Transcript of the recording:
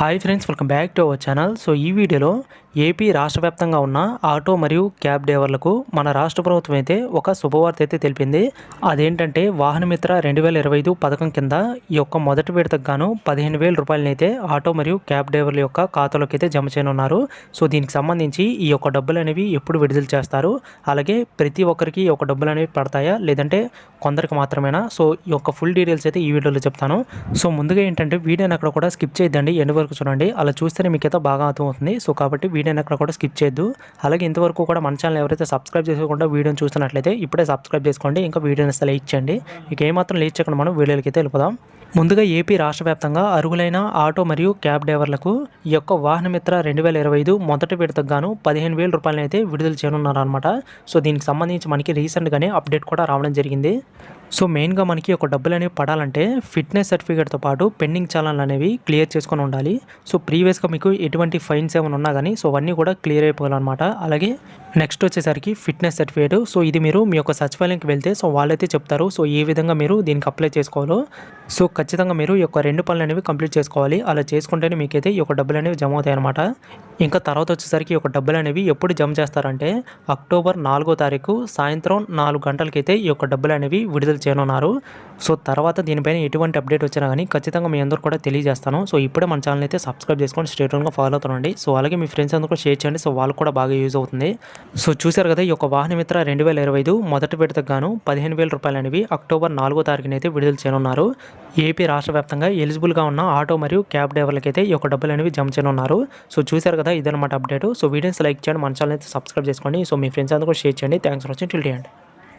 Hi friends welcome back to our channel so ఈ వీడియోలో AP రాష్ట్ర వ్యాప్తంగా ఉన్న ఆటో మరియు క్యాబ్ డ్రైవర్లకు మన రాష్ట్ర ప్రభుత్వం అయితే ఒక శుభవార్త అయితే తెలిపింది. అదేంటంటే వాహనమిత్ర రెండు వేల ఇరవై ఐదు పథకం కింద ఈ యొక్క మొదటి విడతకు గాను పదిహేను వేల రూపాయలనైతే ఆటో మరియు క్యాబ్ డ్రైవర్ల యొక్క ఖాతాలోకి అయితే జమ చేయనున్నారు. సో దీనికి సంబంధించి ఈ యొక్క డబ్బులు అనేవి ఎప్పుడు విడుదల చేస్తారు? అలాగే ప్రతి ఒక్కరికి ఈ యొక్క డబ్బులు అనేవి పడతాయా? లేదంటే కొందరికి మాత్రమేనా? సో ఈ యొక్క ఫుల్ డీటెయిల్స్ అయితే ఈ వీడియోలో చెప్తాను. సో ముందుగా ఏంటంటే వీడియోని అక్కడ కూడా స్కిప్ చేయద్దండి. ఎండ్ వరకు చూడండి. అలా చూస్తేనే మీకు అయితే బాగా అర్థమవుతుంది. సో కాబట్టి వీడియోని అక్కడ కూడా స్కిప్ చేయొద్దు. అలాగే ఇంతవరకు కూడా మన ఛానల్ ఎవరైతే సబ్స్క్రైబ్ చేసుకోకుండా వీడియోని చూస్తున్నట్లయితే ఇప్పుడే సబ్స్క్రైబ్ చేసుకోండి. ఇంకా వీడియోని అసలు లైక్ చేయండి. మీకు ఏమాత్రం లేట్ చేయకుండా మనం వీడియోలకి అయితే వెళ్ళిపోదాం. ముందుగా ఏపీ రాష్ట్ర వ్యాప్తంగా అరుగులైన ఆటో మరియు క్యాబ్ డ్రైవర్లకు ఈ యొక్క వాహనమిత్ర రెండు వేల ఇరవై ఐదు మొదటి విడతకు గాను పదిహేను వేల రూపాయలను అయితే విడుదల చేయనున్నారు అనమాట సో దీనికి సంబంధించి మనకి రీసెంట్గానే అప్డేట్ కూడా రావడం జరిగింది. సో మెయిన్గా మనకి ఒక డబ్బులు అనేవి పడాలంటే ఫిట్నెస్ సర్టిఫికేట్తో పాటు పెండింగ్ చాలన్లు అనేవి క్లియర్ చేసుకొని ఉండాలి. సో ప్రీవియస్గా మీకు ఎటువంటి ఫైన్స్ ఏమైనా ఉన్నా కానీ సో అవన్నీ కూడా క్లియర్ అయిపోవాలన్నమాట. అలాగే నెక్స్ట్ వచ్చేసరికి ఫిట్నెస్ సర్టిఫికేట్ సో ఇది మీరు మీ యొక్క సచివాలయంకి వెళ్తే సో వాళ్ళైతే చెప్తారు సో ఏ విధంగా మీరు దీనికి అప్లై చేసుకోవాలో. సో ఖచ్చితంగా మీరు ఈ యొక్క రెండు పనులు అనేవి కంప్లీట్ చేసుకోవాలి. అలా చేసుకుంటేనే మీకైతే ఈ యొక్క డబ్బులు అనేవి జమ అవుతాయి అనమాట ఇంకా తర్వాత వచ్చేసరికి ఈ యొక్క డబ్బులు అనేవి ఎప్పుడు జమ చేస్తారంటే అక్టోబర్ నాలుగో తారీఖు సాయంత్రం నాలుగు గంటలకైతే ఈ యొక్క డబ్బులు అనేవి విడుదల చేయనున్నారు. సో తర్వాత దీనిపైన ఎటువంటి అప్డేట్ వచ్చినా కానీ ఖచ్చితంగా మీ అందరూ కూడా తెలియజేస్తాను. సో ఇప్పుడే మన ఛానల్ అయితే సబ్స్క్రైబ్ చేసుకొని స్టేట్గా ఫాలో అవుతుండండి. సో అలాగే మీ ఫ్రెండ్స్ అందరూ కూడా షేర్ చేయండి. సో వాళ్ళు కూడా బాగా యూజ్ అవుతుంది. సో చూశారు కదా ఈ యొక్క వాహన మిత్ర రెండు వేల ఇరవై ఐదు మొదటి విడతకు గాను పదిహేను వేల రూపాయలు అనేవి అక్టోబర్ నాలుగో తారీఖున అయితే విడుదల చేయనున్నారు. ఏపీ రాష్ట్ర వ్యాప్తంగా ఎలిజిబుల్గా ఉన్న ఆటో మరియు క్యాబ్ డ్రైవర్లకి అయితే ఈ యొక్క డబ్బులు అనేవి జమ చేయనున్నారు. సో చూశారు కదా ఇదనమాట అప్డేట్ సో వీడియోస్ లైక్ చేయండి మన ఛానల్ అయితే సబ్స్క్రైబ్ చేసుకోండి. సో మీ ఫ్రెండ్స్ అందరూ కూడా షేర్ చేయండి. థ్యాంక్స్ ఫర్ వాచింగ్ టిల్ అండి